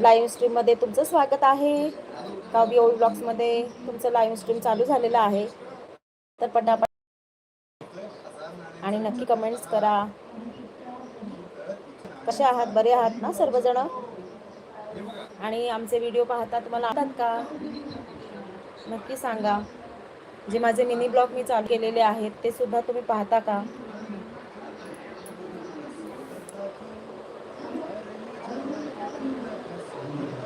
Live स्ट्रीममध्ये तुमचं स्वागत आहे. काव्य ओल्ड ब्लॉग्समध्ये तुमचं लाईव्ह स्ट्रीम चालू झालेलं आहे. तर पटापट आणि नक्की कमेंट्स करा. कसे आहात? बरे आहात ना सर्वजण? आणि आमचे व्हिडिओ पाहता तुम्हाला आवडतात का? नक्की सांगा. जे माझे मिनी ब्लॉग मी चालू केलेले आहेत ते सुद्धा तुम्ही पाहता का? Amen.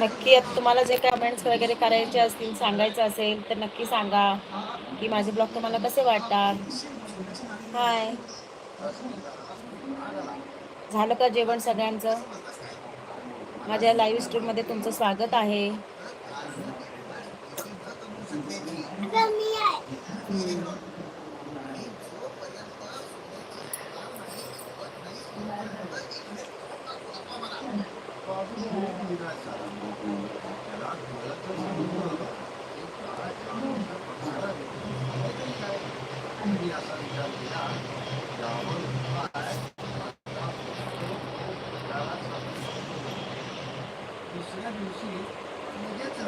नक्की आता तुम्हाला जे काय कमेंट्स वगैरे करायचे असतील सांगायचं असेल तर नक्की सांगा. की माझे ब्लॉग तुम्हाला कसे वाटतात? हाय झालं का जेवण सगळ्यांचं? माझ्या लाईव्ह स्ट्रीममध्ये तुमचं स्वागत आहे. दुसऱ्या दिवशी लगेच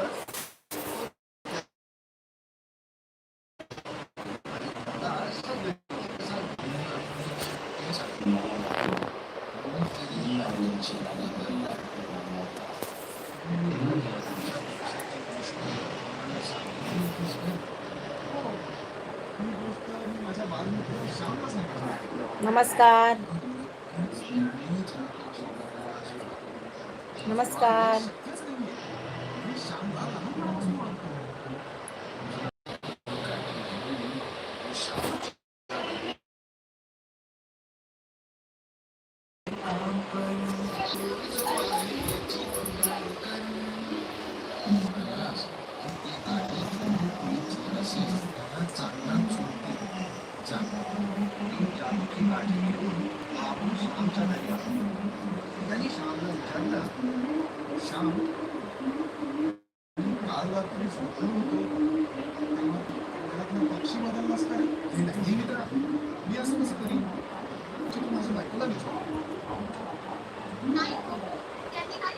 Thank you. नमस्कार नमस्कार आमची काळजी घेऊन आपण शांत झाले त्यांनी शामला विचारलं श्याम काल रात्री स्वप्न होतो तेव्हा पक्षी बदल नसतात हे नाही मित्र मी असं कसं करीन तू माझ्या बायकोला विचार नाही त्यांनी काय